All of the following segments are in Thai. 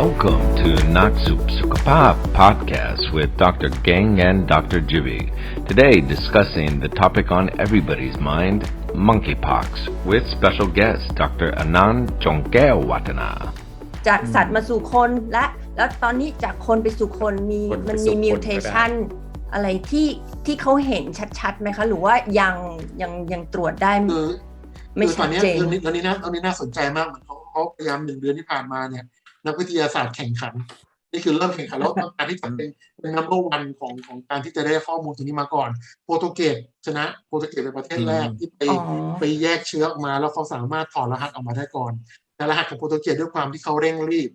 Welcome to Natsup Sukapap podcast with Dr. Geng and Dr. Jibi. Today discussing the topic on everybody's mind, monkeypox, with special guest Dr. Anand Chongkeo Watana. จากสัตว์มาสู่คนและแล้วตอนนี้จากคนไปสู่คนมีคนไปมันสู่มีคนมิวเทชันอะไรที่ที่เขาเห็นชัดๆไหมคะ หรือว่ายังยังยังตรวจได้คือไม่คือตชัอดนเนี้ยเจนเรื่องนี้เรื่องนี้นะเรื่องนี้น่าสนใจมากเหมือนเขาเขาพยายามหนึ่งเดือนที่ผ่านมาเนี่ย นักวิทยาศาสตร์แข่งขันนี่คือเริ่มแข่งขันแล้วต้องการที่จะเป็นเป็นนัมเบอร์วันของของการที่จะได้ข้อมูลตรงนี้มาก่อน โปรตุเกสชนะโปรตุเกสเป็นประเทศแรกที่ไปอ๋อไปแยกเชื้อออกมาแล้วเขาสามารถถอดรหัสออกมาได้ก่อนแต่รหัสของโปรตุเกสด้วยความที่เขาเร่งรีบ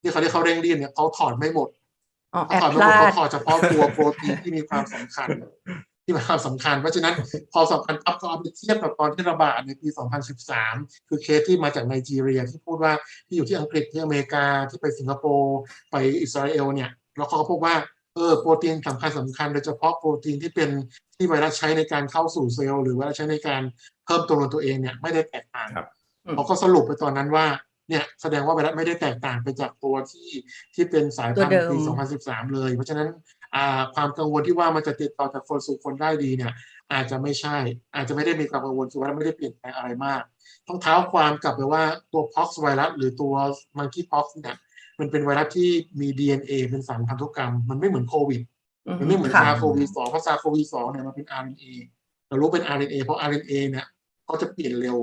ที่เขาที่เขาเร่งรีบเนี่ยเขาถอดไม่หมดอ๋อแอเขาบถอดพไม่หมดลาเขาดถอดเฉพาะตัวโปรตีนที่มีความสำคัญ ที่มีความสำคัญ เพราะฉะนั้นพอสำคัญปั๊บก็เอาไปเทียบกับตอนที่ระบาดในปี 2013 คือเคสที่มาจากไนจีเรียที่พูดว่าที่อยู่ที่อังกฤษที่อเมริกาที่ไปสิงคโปร์ไปอิสราเอลเนี่ยแล้วเขาก็พบว่าเออโปรตีนสำคัญสำคัญโดยเฉพาะโปรตีนที่เป็นที่ไวรัสใช้ในการเข้าสู่เซลล์หรือว่าใช้ในการเพิ่มตัวตนตัวเองเนี่ยไม่ได้แตกต่างครับเขาก็สรุปไปตอนนั้นว่าเนี่ยแสดงว่าไวรัสไม่ได้แตกต่างไปจากตัวที่ที่เป็นสายพันตัวเดิธุ์มปี 2013 เลย เพราะฉะนั้นอ่า ความกังวลที่ว่ามันจะติดต่อจากคนสู่คนได้ดีเนี่ย อาจจะไม่ใช่ อาจจะไม่ได้มีความกังวลคือว่าไม่ได้เปลี่ยนแปลงอะไรมาก ต้องเท้าความกลับไปว่าตัว pox ไวรัสหรือตัว monkeypox เนี่ยมันเป็นไวรัสที่มี DNA เป็นสารพันธุกรรม มันไม่เหมือนโควิด มันไม่เหมือนค่ะซาโควีสองเพราะซาโควีสองเนี่ยมันเป็น RNA เรารู้เป็น RNA เพราะ RNA เนี่ยเขาจะเปลี่ยนเร็ว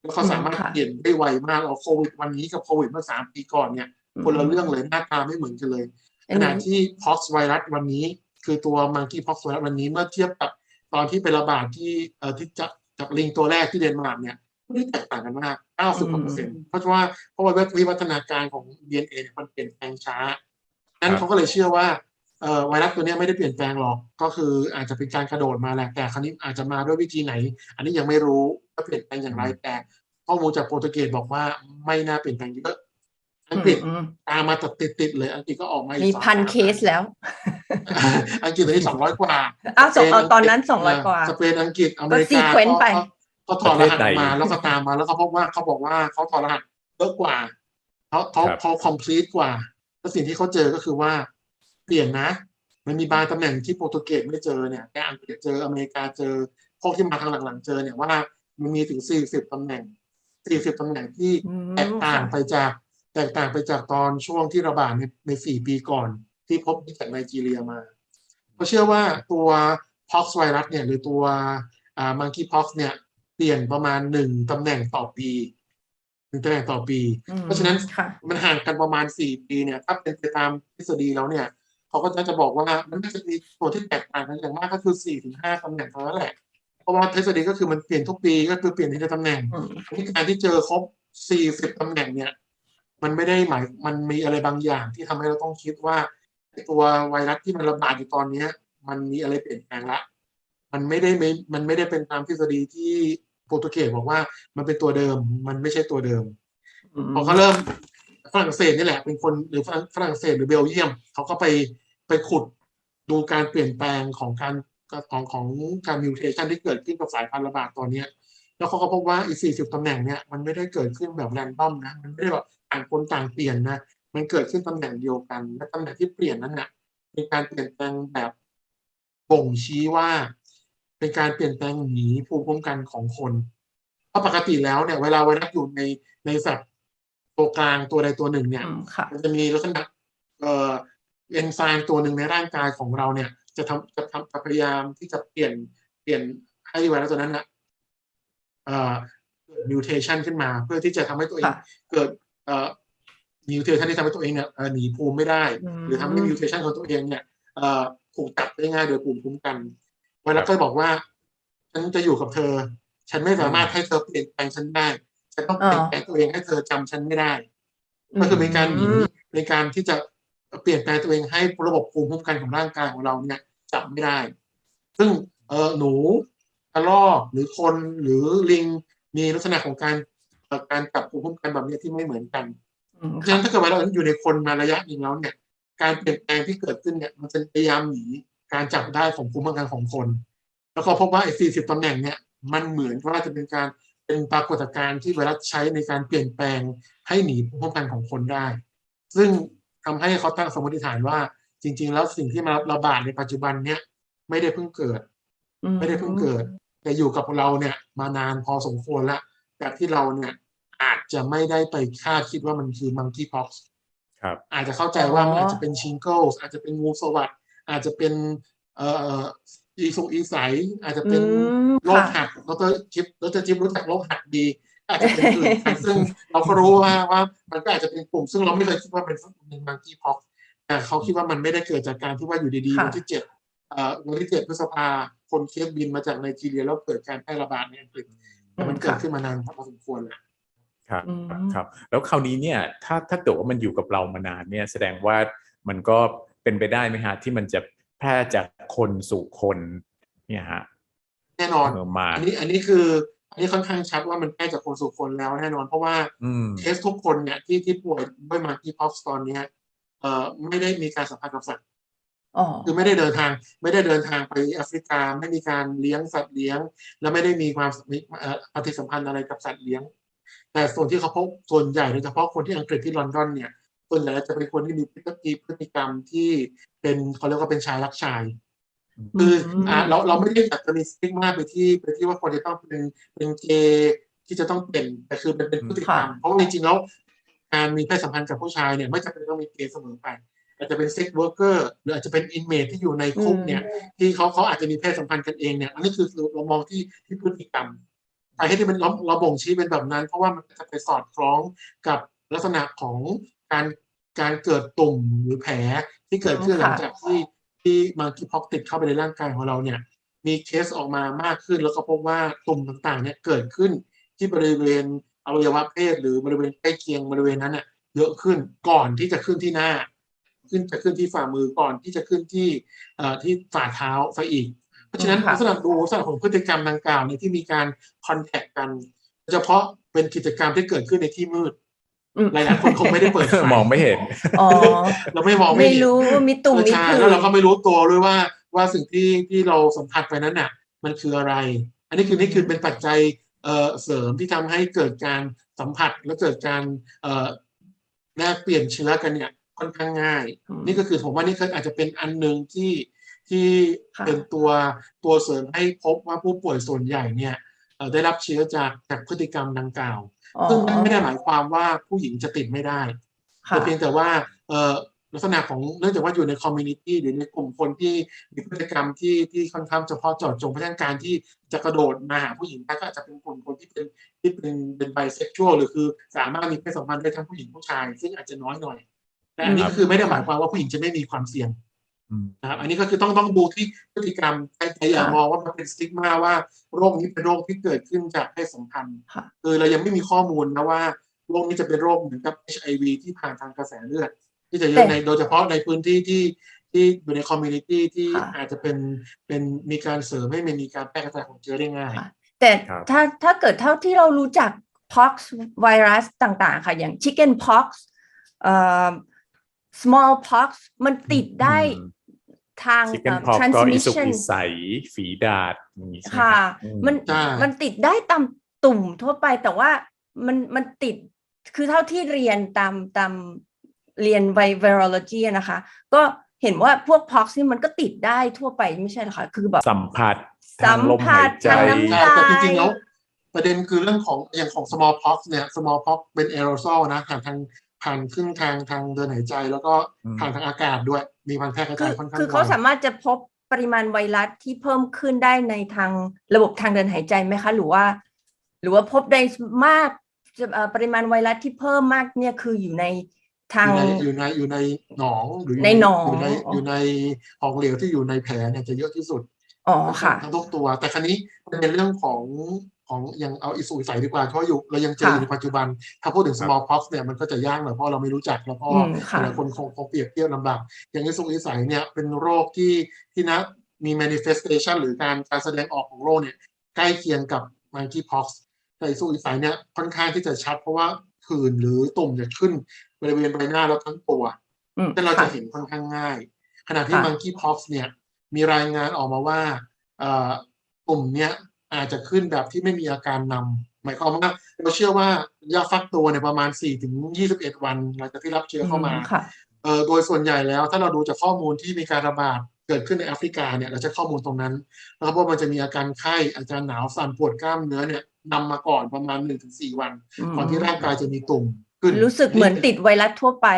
แล้วเขาสามารถค่ะเปลี่ยนได้ไวมากเอาโควิดวันนี้กับโควิดเมื่อสามปีก่อนเนี่ยคนละเรื่องเลยหน้าตาไม่เหมือนกันเลยอั ขนณะนี้ที่ pox ไวรัสวันนี้ คือตัว monkeypox ไวรัสวันนี้เมื่อเทียบกับตอนที่ไประบาดที่เอ่อที่จากจากลิงตัวแรกที่เดนมาร์กเนี่ยไม่ได้แตกต่างกันมาก 90กว่าเปอร์เซ็นต์เพราะว่าเพราะว่าวิวัฒนาการของ DNA เนี่ยมันเปลี่ยนแปลงช้า นั้นครับเขาก็เลยเชื่อว่าเอ่อไวรัสตัวเนี้ยไม่ได้เปลี่ยนแปลงหรอก ก็คืออาจจะเป็นการกระโดดมาแหละ แต่ครั้นี้อาจจะมาด้วยวิธีไหน อันนี้ยังไม่รู้ว่าเปลี่ยนแปลงอย่างไร แต่ข้อมูลจากโปรตุเกสบอกว่าไม่น่าเปลี่ยนแปลงเยอะ อังกฤษอืมตามมาติดติดๆเลย อังกฤษก็ออกมาอีกมีสองพันสามเคสแล้ว อังกฤษตอนนี้สองร้อยกว่าอ้าวสองสเปเอาตอนนั้นสองร้อยกว่า สเปนอังกฤษอเมริก็ซีกาเควนต์ไปก็ถอดรหัสประเทศใดมาแล้วก็ตามมาแล้วเขาพบว่าเขาบอกว่าเขาถอดรหัสเยอะกว่าเขาเขาครับเขา complete กว่าแล้วสิ่งที่เขาเจอก็คือว่า เปลี่ยนนะ มันมีบางตำแหน่งที่โปรตุเกสไม่เจอเนี่ยแต่อังกฤษเจออเมริกาเจอพวกที่มาทางหลังๆเจอเนี่ยว่ามันมีถึง40ตำแหน่ง40ตำแหน่งที่อืมแตกต่างค่ะไปจาก แตกต่างไปจากตอนช่วงที่ระบาดในใน4ปีก่อน ที่พบที่จากไนจีเรียมาเขาเชื่อว่าตัว pox ไวรัสเนี่ยหรือตัวอ่า monkeypox เนี่ยเปลี่ยนประมาณหนึ่งตำแหน่งต่อปีหนึ่งตำแหน่งต่อปีอืมเพราะฉะนั้นค่ะมันห่างกันประมาณสี่ปีเนี่ยถ้าเป็นไปตามทฤษฎีแล้วเนี่ยเขาก็จะบอกว่ามันน่าจะมีตัวที่แตกต่างกันอย่างมากก็คือสี่ถึงห้าตำแหน่งเท่านั้นแหละเพราะว่าทฤษฎีก็คือมันเปลี่ยนทุกปีก็คือเปลี่ยนทีละตำแหน่งอืมที่การที่เจอครบสี่สิบตำแหน่งเนี่ย มันไม่ได้หมายมันมีอะไรบางอย่างที่ทำให้เราต้องคิดว่าไอ้ตัวไวรัสที่มันระบาดอยู่ตอนเนี้ย มันมีอะไรเปลี่ยนแปลงละ มันไม่ได้ไม่มันไม่ได้เป็นตามทฤษฎีที่โปรตุเกสบอกว่ามันเป็นตัวเดิม มันไม่ใช่ตัวเดิมพอเขาเริ่มฝรั่งเศสนี่แหละ เป็นคนหรือฝรั่งฝรั่งเศสหรือเบลเยียมเขาก็ไปไปขุดดูการเปลี่ยนแปลงของการของของการมิวเทชันที่เกิดขึ้นกับสายพันธุ์ระบาดตอนเนี้ยแล้วเขาก็พบว่าอีสี่สิบตำแหน่งเนี่ยมันไม่ได้เกิดขึ้นแบบแรนดอมนะ มันไม่ได้แบบ ต่างคนต่างเปลี่ยนนะมันเกิดขึ้นตำแหน่งเดียวกันและตำแหน่งที่เปลี่ยนนั้นน่ะเป็นการเปลี่ยนแปลงแบบบ่งชี้ว่า เป็นการเปลี่ยนแปลงหนีภูมิคุ้มกันของคนเพราะปกติแล้วเนี่ย เวลาไวรัสอยู่ในในสัตว์ตัวกลางตัวใดตัวหนึ่งเนี่ยอืมค่ะมันจะมีลักษณะเอ่อเอนไซม์ตัวหนึ่งในร่างกายของเราเนี่ย จะทำจะทำจะพยายามที่จะเปลี่ยนเปลี่ยนให้ไวรัสตัวนั้นนะเอ่อเกิดมิวเทชันขึ้นมา เพื่อที่จะทำให้ตัวเองค่ะเกิดเอ่อ มิวเทชันที่ทำให้ตัวเองเนี่ยเอ่อหนีภูมิไม่ได้อืมหรือทำให้มิวเทชันของตัวเองเนี่ยเอ่อถูกจับได้ง่ายโดยภูมิคุ้มกันไวรัสก็บอกว่า ฉันจะอยู่กับเธอ ฉันไม่สามารถให้เธอเปลี่ยนแปลงฉันได้ฉันต้องเปลี่ยนแปลงตัวเองให้เธอจำฉันไม่ได้ก็คือเป็นการหนีในการที่จะเปลี่ยนแปลงตัวเองให้ระบบภูมิคุ้มกันของร่างกายของเราเนี่ยจับไม่ได้ ซึ่งเออหนูกระรอกหรือคนหรือลิงมีลักษณะของการเอ่อ การจับภูมิคุ้มกันแบบนี้ที่ไม่เหมือนกันอืมเพราะฉะนั้นถ้าเกิดว่าเราอยู่ในคนมาระยะหนึ่งแล้วเนี่ย การเปลี่ยนแปลงที่เกิดขึ้นเนี่ย มันจะพยายามหนีการจับได้ของภูมิคุ้มกันของคน แล้วก็พบว่าไอ้40ตำแหน่งเนี่ย มันเหมือนว่าจะเป็นการเป็นปรากฏการณ์ที่ไวรัสใช้ในการเปลี่ยนแปลงให้หนีภูมิคุ้มกันของคนได้ ซึ่งทำให้เขาตั้งสมมติฐานว่า จริง ๆ แล้วสิ่งที่มาระบาดในปัจจุบันเนี่ย ไม่ได้เพิ่งเกิดอืไม่ได้เพิ่งเกิด แต่อยู่กับเราเนี่ย มานานพอสมควรแล้วแต่ที่เราเนี่ยอา จจะไม่ได้ไปคาดคิดว่ามันคือมังคีพ็อกซ์ครับอาจจะเข้าใจว่ามันอาจจะเป็นชิงเกิลอาจจะเป็นงูสวัสดอาจจะเป็น เอ่ออีสุกอีใสอาจจะเป็นอืมโรคค่ะหัดดรจิ๊บดรจิ๊บรู้จักโรคหัดดี อาจจะเป็นอื่นไปซึ่งเราก็รู้ว่าว่ามันก็อาจจะเป็นกลุ่ม ซึ่งเราไม่เคยคิดว่าเป็นเป็นมังคีพ็อกแต่เขาคิดว่ามันไม่ได้เกิดจากการที่ว่าอยู่ดีๆค่ะวันที่เจ็ดเอ่อวันที่เจ็ดพฤษภาคนเคสบินมาจากไนจีเรียแล้วเกิดการแพร่ระบาดในอังกฤษแต่มันเกิดขึ้นมานานพอสมควรแล้ว ครับอืมครับแล้วคราวนี้เนี่ยถ้าถ้าเกิดว่ามันอยู่กับเรามานานเนี่ยแสดงว่ามันก็เป็นไปได้ไหมฮะที่มันจะแพร่จากคนสู่คนเนี่ยฮะแน่นอนเออมาอันนี้อันนี้คือ อันนี้ค่อนข้างชัดว่ามันใกล้จากคนสู่คนแล้วแน่นอนเพราะว่าอืมเคสทุกคนเนี่ยที่ที่ป่วยด้วยมาคีพ็อกซ์ตอนเนี้ยเอ่อไม่ได้มีการสัมผัสกับสัตว์อ๋อคือไม่ได้เดินทางไม่ได้เดินทางไปแอฟริกา ไม่มีการเลี้ยงสัตว์เลี้ยง และไม่ได้มีความมีเอ่อปฏิสัมพันธ์อะไรกับสัตว์เลี้ยง แต่ส่วนที่เขาพบส่วนใหญ่โดยเฉพาะคนที่อังกฤษที่ลอนดอนเนี่ยส่วนใหญ่จะเป็นคนที่มีพฤติกรรมพฤติกรรมที่เป็นเขาเรียกว่าเป็นชายรักชายคืออ่าเราเราไม่ได้อยากจะมีสติ๊กมาไปที่ไปที่ว่าคนจะต้องเป็นเป็นเกย์ที่จะต้องเป็นแต่คือเป็นเป็นพฤติกรรมค่ะเพราะว่าจริงๆแล้วการมีเพศสัมพันธ์กับผู้ชายเนี่ยไม่จำเป็นต้องมีเกย์เสมอไปอาจจะเป็นเซ็กเวิร์กเกอร์หรืออาจจะเป็นอินเมทที่อยู่ในคุกเนี่ยที่เขาเขาอาจจะมีเพศสัมพันธ์กันเองเนี่ยอันนี้คือเรามองที่ที่พฤติกรรม สาเหตุที่มันเราเราบ่งชี้เป็นแบบนั้น เพราะว่ามันจะไปสอดคล้องกับลักษณะของการการเกิดตุ่มหรือแผลที่เกิดขึ้นหลังจากที่ที่มาคีพ็อกติดเข้าไปในร่างกายของเราเนี่ย มีเคสออกมามากขึ้น แล้วก็พบว่าตุ่มต่างๆ เนี่ยเกิดขึ้นที่บริเวณอวัยวะเพศหรือบริเวณใกล้เคียงบริเวณนั้นเน่ะเยอะขึ้นก่อนที่จะขึ้นที่หน้า ขึ้นจะขึ้นที่ฝ่ามือก่อนที่จะขึ้นที่เอ่อที่ฝ่าเท้าซะอีก เพราะฉะนั้นค่ะลักษณะดูลักษณะของพฤติกรรมดังกล่าวเนี่ยที่มีการคอนแทคกันโดยเฉพาะเป็นกิจกรรมที่เกิดขึ้นในที่มืดอืมหลายๆคนคงไม่ได้เปิดไฟมองไม่เห็นอ๋อเราไม่มองไม่ไม่เห็นรู้ว่ามีตุ่มมีใช่ผื่นแล้วเราก็ไม่รู้ตัวด้วยว่าว่าสิ่งที่ที่เราสัมผัสไปนั้นน่ะ มันคืออะไร อันนี้คือนี่คือเป็นปัจจัยเอ่อเสริมที่ทำให้เกิดการสัมผัสและเกิดการเอ่อแลกเปลี่ยนเชื้อกันเนี่ยค่อนข้างง่ายอืมนี่ก็คือผมว่านี่คืออาจจะเป็นอันหนึ่งที่ ที่ค่ะเป็นตัวตัวเสริมให้พบว่าผู้ป่วยส่วนใหญ่เนี่ยเอ่อได้รับเชื้อจากจากพฤติกรรมดังกล่าวอ๋อซึ่งไม่ได้หมายความว่าผู้หญิงจะติดไม่ได้ค่ะแต่เพียงแต่ว่าเอ่อลักษณะของเนื่องจากว่าอยู่ในคอมมูนิตี้หรือในกลุ่มคนที่มีพฤติกรรมที่ที่ค่อนข้างเฉพาะเจาะจงเพราะฉะนั้นการที่จะกระโดดมาหาผู้หญิงได้ก็อาจจะเป็นกลุ่มคนที่เป็นที่เป็นเป็นไบเซ็กชวลหรือคือสามารถมีเพศสัมพันธ์ได้ทั้งผู้หญิงผู้ชาย ซึ่งอาจจะน้อยหน่อย แต่อันนี้ครับก็คือไม่ได้หมายความว่าผู้หญิงจะไม่มีความเสี่ยงอืม นะครับอันนี้ก็คือต้องต้องดูที่พฤติกรรมแต่แต่อย่าค่ะมองว่ามันเป็นสติ๊กมาว่าโรคนี้เป็นโรคที่เกิดขึ้นจากเพศสัมพันธ์ค่ะคือเรายังไม่มีข้อมูลนะว่าโรคนี้จะเป็นโรคเหมือนกับ HIV ที่ผ่านทางกระแสเลือด ที่จะเยอะในโดยเฉพาะในพื้นที่ที่ที่อยู่ในคอมมูนิตี้ที่ค่ะอาจจะเป็นเป็นมีการเสริมให้มันมีการแพร่กระจายของเชื้อได้ง่ายค่ะแต่ครับถ้าถ้าเกิดเท่าที่เรารู้จัก pox ไวรัสต่างๆ ค่ะอย่าง chicken pox เอ่อ small pox มันติดได้อืม ทางชิคเก้นเอ่อพอกก็อิสุก transmission อิใสฝีดาดอย่างนี้ใช่ไหมค่ะรับอืมันใช่มันติดได้ตามตุ่มทั่วไปแต่ว่ามันมันติดคือเท่าที่เรียนตามตามเรียนไว virology อะนะคะ ก็เห็นว่าพวก pox นี่มันก็ติดได้ทั่วไปไม่ใช่เหรอคะคือแบบสัมผัสสัทางมลมผัหาสยใจทางน้ำใช่แต่จริงๆแล้วประเด็นคือเรื่องของอย่างของ smallpox เนี่ย smallpox เป็น aerosol นะผ่านทาง ผ่านขึ้นทางทางเดินหายใจ แล้วก็อืมผ่านทางอากาศด้วย มีการแพร่กระคืจาอยค่อนข้างคือเขาไวสามารถจะพบปริมาณไวรัสที่เพิ่มขึ้นได้ในทางระบบทางเดินหายใจไหมคะ หรือว่า หรือว่าพบได้มากจะเอ่อปริมาณไวรัสที่เพิ่มมากเนี่ยคืออยู่ในทางอยู่ในอยู่ในอยู่ในหนองหรืออยู่ในหนองอยู่ในอ๋อออยู่ในของเหลวที่อยู่ในแผลเนี่ยจะเยอะที่สุดอ๋อค่ะทั้งทุกตัว แต่ครั้นี้ประเด็นเรื่องของ ของยังเอาอิสุอิสัยดีกว่าเพราะอยู่เรายังเจอค่ะอยู่ในปัจจุบัน ถ้าพูดถึง smallpox เนี่ยมันก็จะยากหน่อยเพราะเราไม่รู้จักแล้วก็อืมค่ะหลายคนคงคงเปรียบเทียบลำบากอย่างอิสุอิสัยเนี่ยเป็นโรคที่ที่นะมี manifestation หรือการการแสดงออกของโรคเนี่ยใกล้เคียงกับ monkeypox แต่อิสุอิสัยเนี่ยค่อนข้างที่จะชัดเพราะว่าผื่นหรือตุ่มจะขึ้นบริเวณใบหน้าแล้วทั้งตัวอืมซึ่งเราจะค่ะเห็นค่อนข้างง่าย ขณะที่ค่ะ monkeypox เนี่ยมีรายงานออกมาว่าเอ่อตุ่มเนี่ย อาจจะขึ้นแบบที่ไม่มีอาการนหมายความว่าเราเชื่อว่ายาฟักตัวเนี่ยประมาณ 4 ถึง 21 วันหลังจากที่รับเชื้อเข้ามาค่ะเอ่อโดยส่วนใหญ่แล้วถ้าเราดูจากข้อมูลที่มีการระบาดเกิดขึ้นในแอฟริกาเนี่ยเราจะข้อมูลตรงนั้นนะครับว่ามันจะมีอาการไข้อาการหนาวสั่นปวดกล้ามเนื้อเนี่ยนำมาก่อนประมาณ 1-4 วันก่อนที่ร่างกายจะมีตุ่มขึ้นรู้สึกเหมือนติดไวรัสทั่วไป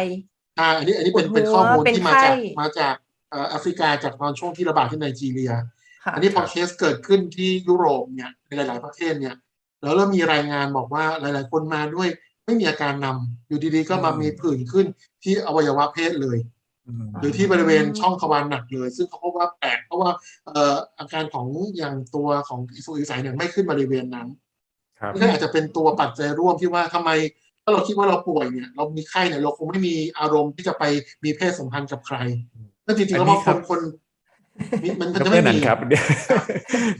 อ่าอันนี้อันนี้เป็นปวดหัวเป็นข้อมูลเป็นที่มาจากไข้มาจากเอ่อแอฟริกาจากตอนช่วงที่ระบาดที่ไนจีเรียค่ะ อันนี้พอเคสเกิดขึ้นที่ยุโรปเนี่ยในหลาย ๆ ประเทศเนี่ยแล้วเริ่มมีรายงานบอกว่าหลาย ๆ คนมาด้วยไม่มีอาการนำอยู่ดี ๆ ก็มามีผื่นขึ้นที่อวัยวะเพศเลยหรือที่บริเวณช่องทวารหนักเลย ซึ่งเขาพบว่าแปลกเพราะว่าเอ่ออาการของอย่างตัวของอิสุอิสัยเนี่ยไม่ขึ้นบริเวณนั้นครับนี่ก็อาจจะเป็นตัวปัจจัยร่วมที่ว่าทำไมถ้าเราคิดว่าเราป่วยเนี่ย เรามีไข้เนี่ยเราคงไม่มีอารมณ์ที่จะไปมีเพศสัมพันธ์กับใครนั่นจริงๆแล้วว่าคนคน มีมันมันดจะรไม่นันมีครับ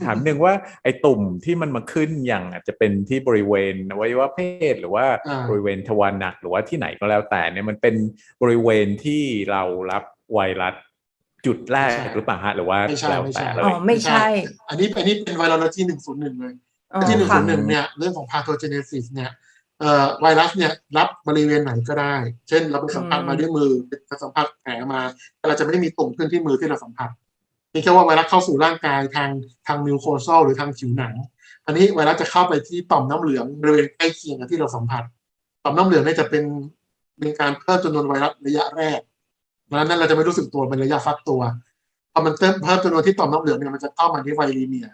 ถามหนึ่งว่าไอ้ตุ่มที่มันมาขึ้นอย่างอาจจะเป็นที่บริเวณอวัยวะเพศ หรือว่าอ่าบริเวณทวารหนักหรือว่าที่ไหนก็แล้วแต่เนี่ยมันเป็นบริเวณที่เรารับไวรัสจุดแรกหรือเปล่าฮะหรือว่าไม่ใช่แล้วไม่ใช่แต่เลอ๋อยไม่ใช่ อันนี้อันนี้เป็นไวรัสที่หนึ่งศูนย์หนึ่งเลยอ๋อที่หนึ่งค่ะศูนย์หนึ่งเนี่ยเรื่องของ pathogenesis เนี่ยเอ่อไวรัสเนี่ยรับบริเวณไหนก็ได้ เช่นเราไปสัมผัสอืมมาด้วยมือไปสัมผัสแผลมา แต่เราจะไม่ได้มีตุ่มขึ้นที่มือที่เราสัมผัส เพียงแค่ว่าไวรัสเข้าสู่ร่างกายทางทางมิวโคซอลหรือทางผิวหนัง อันนี้ไวรัสจะเข้าไปที่ต่อมน้ำเหลืองบริเวณใกล้เคียงกับที่เราสัมผัส ต่อมน้ำเหลืองเนี่ยจะเป็นเป็นการเพิ่มจำนวนไวรัสระยะแรกดังนั้นเราจะไม่รู้สึกตัวเป็นระยะฟักตัวพอมันเพิ่มเพิ่มจำนวนที่ต่อมน้ำเหลืองเนี่ยมันจะเข้ามาที่ไวรีเมีย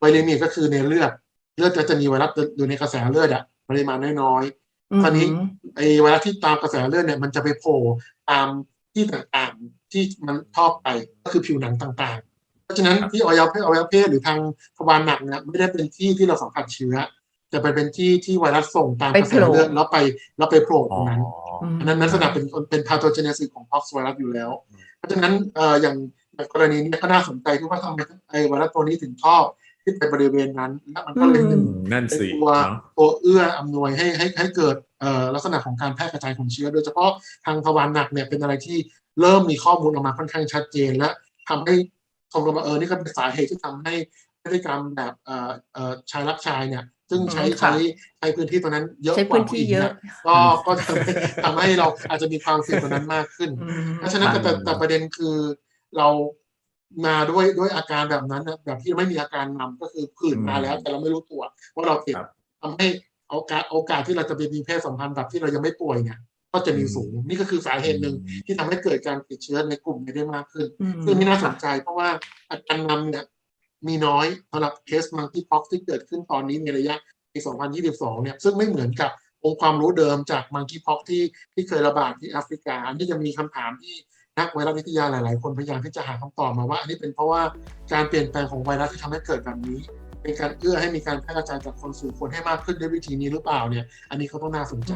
ไวรีเมียก็คือในเลือดเลือดจะจะมีไวรัสอยู่ในกระแสเลือดอะปริมาณน้อยอืมตอนนี้ๆไอไวรัสที่ตามกระแสเลือดเนี่ยมันจะไปโผล่ตามที่ต่างๆ ที่มันชอบไปก็คือผิวหนังต่างๆ เพราะฉะนั้นครับที่อวัยวะเพศอวัยวะเพศหรือทางทวารหนักเนี่ยไม่ได้เป็นที่ที่เราสัมผัสเชื้อแต่ไปเป็นที่ที่ไวรัสส่งตามกระแสเลือดแล้วไปแล้วไปโผล่ตอ๋รองนั้นมอันนั้นลักษณะเป็นเป็นพาโทเจเนซิสของพ็อกซ์ไวรัสอยู่แล้ว เพราะฉะนั้นเอ่ออย่างอย่างกรณีนี้ก็น่าสนใจที่ว่าทำไมไอไวรัสตัวนี้ถึงชอบที่ไปบริเวณนั้น และมันก็เลยอืเป็นอืมนั่นเป็นสิตัวเนาะตัวเอื้ออำนวยให้ให้ให้เกิดเอ่อ ลักษณะของการแพร่กระจายของเชื้อ โดยเฉพาะทางทวารหนักเนี่ยเป็นอะไรที่เริ่มมีข้อมูลออกมาค่อนข้างชัดเจน และทำให้ตรงกับว่าเออนี่ก็เป็นสาเหตุที่ทำให้พฤติกรรมแบบเอ่อเอ่อชายรักชายเนี่ยซึ่งใช้อืมค่ะใช้ใช้พื้นที่ตรงนั้นเยอะใช้กพื้ว่านผู้ที่หญิงเยอะนะก็ก็ทำให้ทำให้เราอาจจะมีความเสี่ยงตรงนั้นมากขึ้นอืมเพราะฉะนั้นแต่แต่แต่ประเด็นคือเรามาด้วยด้วยอาการแบบนั้นนะแบบที่ไม่มีอาการนำก็คือผื่นมาแล้ว แต่เราไม่รู้ตัวว่าเราติดครับทำให้ โอกาสโอกาสที่เราจะไปมีเพศสัมพันธ์แบบที่เรายังไม่ป่วยเนี่ยก็จะมีสูงนี่ก็คือสาเหตุหนึ่งที่ทำให้เกิดการติดเชื้อในกลุ่มนี้ได้มากขึ้นอืมซึ่งนี่น่าสนใจเพราะว่าอาการนำเนี่ยมีน้อยสำหรับเคสมังคีพ็อกที่เกิดขึ้นตอนนี้ในระยะปี 2022 เนี่ยซึ่งไม่เหมือนกับองค์ความรู้เดิมจากมังคีพ็อกที่ที่เคยระบาดที่แอฟริกา อันนี้จะมีคำถามที่นักไวรัสวิทยาหลาย ๆ คนพยายามที่จะหาคำตอบมาว่า อันนี้เป็นเพราะว่าการเปลี่ยนแปลงของไวรัสที่ทำให้เกิดแบบนี้ เป็นการเอื้อให้มีการแพร่กระจายจากคนสู่คนให้มากขึ้นด้วยวิธีนี้หรือเปล่าเนี่ย อันนี้เขาต้องน่าสนใจ